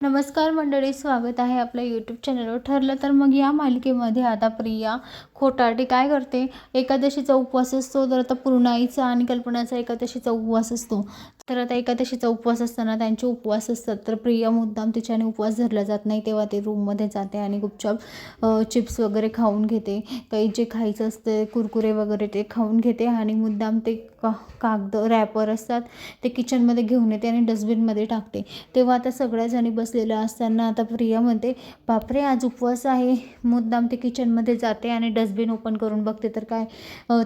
नमस्कार मंडळी स्वागत आहे आपल्या यूट्यूब चॅनलवर ठरलं तर मग या मालिकेमध्ये आता प्रिया खोटारडी काय करते? एकादशीचा उपवास असतो तर आता पूर्णाईचा आणि कल्पनाचा एकादशीचा उपवास असतो. तर आता एकादशीचा उपवास असताना त्यांचे उपवास असतात. तर प्रिया मुद्दाम तिच्याने उपवास धरला जात नाही तेव्हा ते रूममध्ये जाते आणि गुपचाप चिप्स वगैरे खाऊन घेते. काही जे खायचं असते कुरकुरे वगैरे ते खाऊन घेते आणि मुद्दाम ते का कागद रॅपर असतात ते किचनमध्ये घेऊन येते आणि डस्टबिनमध्ये टाकते. तेव्हा आता सगळ्या जणी बसलेल्या असताना आता प्रिया म्हणते बापरे आज उपवास आहे. मुद्दाम ते किचनमध्ये जाते आणि डस्टबिन ओपन करून बघते तर काय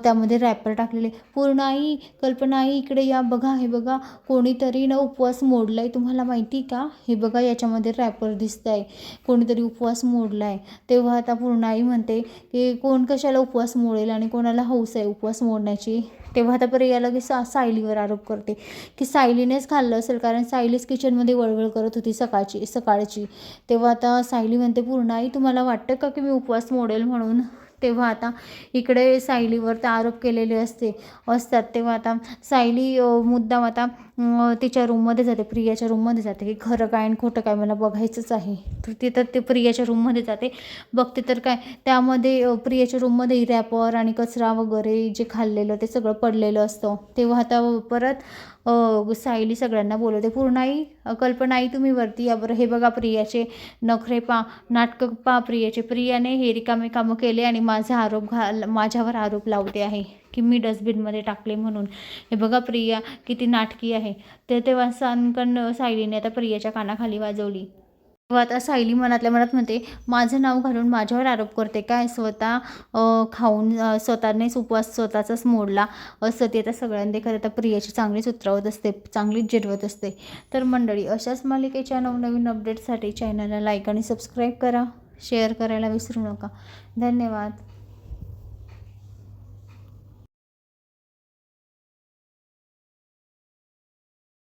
त्यामध्ये रॅपर टाकलेले. पूर्ण आई कल्पना आई इकडे या बघा हे बघा कोणीतरी ना उपवास मोडला आहे तुम्हाला माहिती का? हे बघा याच्यामध्ये रॅपर दिसत आहे कोणीतरी उपवास मोडला आहे तेव्हा आता पूर्ण आई म्हणते की कोण कशाला उपवास मोडेल आणि कोणाला हौस आहे उपवास मोडण्याची? तेव्हा आता प्रिया लगेच सा सायलीवर आरोप करते की सायलीनेच खाल्लं असेल कारण सायलीच किचनमध्ये वळवळ करत होती सकाळची सकाळची. तेव्हा आता सायली म्हणते पूर्ण आई तुम्हाला वाटतं का की मी उपवास मोडेल म्हणून? तेव्हा आता इकडे सायलीवर ते आरोप केलेले असते असतात. तेव्हा आता सायली मुद्दाम आता तिच्या रूममध्ये जाते प्रियाच्या रूममध्ये जाते की खरं काय आणि खोटं काय? मला बघायचंच आहे. तर तिथं ते प्रियाच्या रूममध्ये जाते. बघते तर काय त्यामध्ये प्रियाच्या रूममध्ये रॅपर आणि कचरा वगैरे जे खाल्लेलं ते सगळं पडलेलं असतं. तेव्हा आता परत सायली सगळ्यांना बोलवते पूर्णाई अ, कल्पनाई तुम्ही वरती या बरं. हे बघा प्रियाचे नखरे पा नाटकं पा प्रियाचे. प्रियाने हे रिकामे कामं केले आणि माझा आरोप घाल माझ्यावर आरोप लावते आहे की मी डस्टबिनमध्ये टाकले म्हणून. हे बघा प्रिया किती नाटकी आहे. ते तेव्हा सानकन सायलीने आता प्रियाच्या कानाखाली वाजवली. तेव्हा आता सायली मनातल्या मनात म्हणते माझं नाव घालून माझ्यावर आरोप करते काय? स्वतः खाऊन स्वतःनेच उपवास स्वतःचाच मोडला असं ते आता सगळ्यांदेखत आता प्रियाची चांगलीच उतरवत असते चांगलीच जिरवत असते. तर मंडळी अशाच मालिकेच्या नवनवीन अपडेटसाठी चॅनलला लाईक आणि सबस्क्राईब करा. शेअर करायला विसरू नका. धन्यवाद.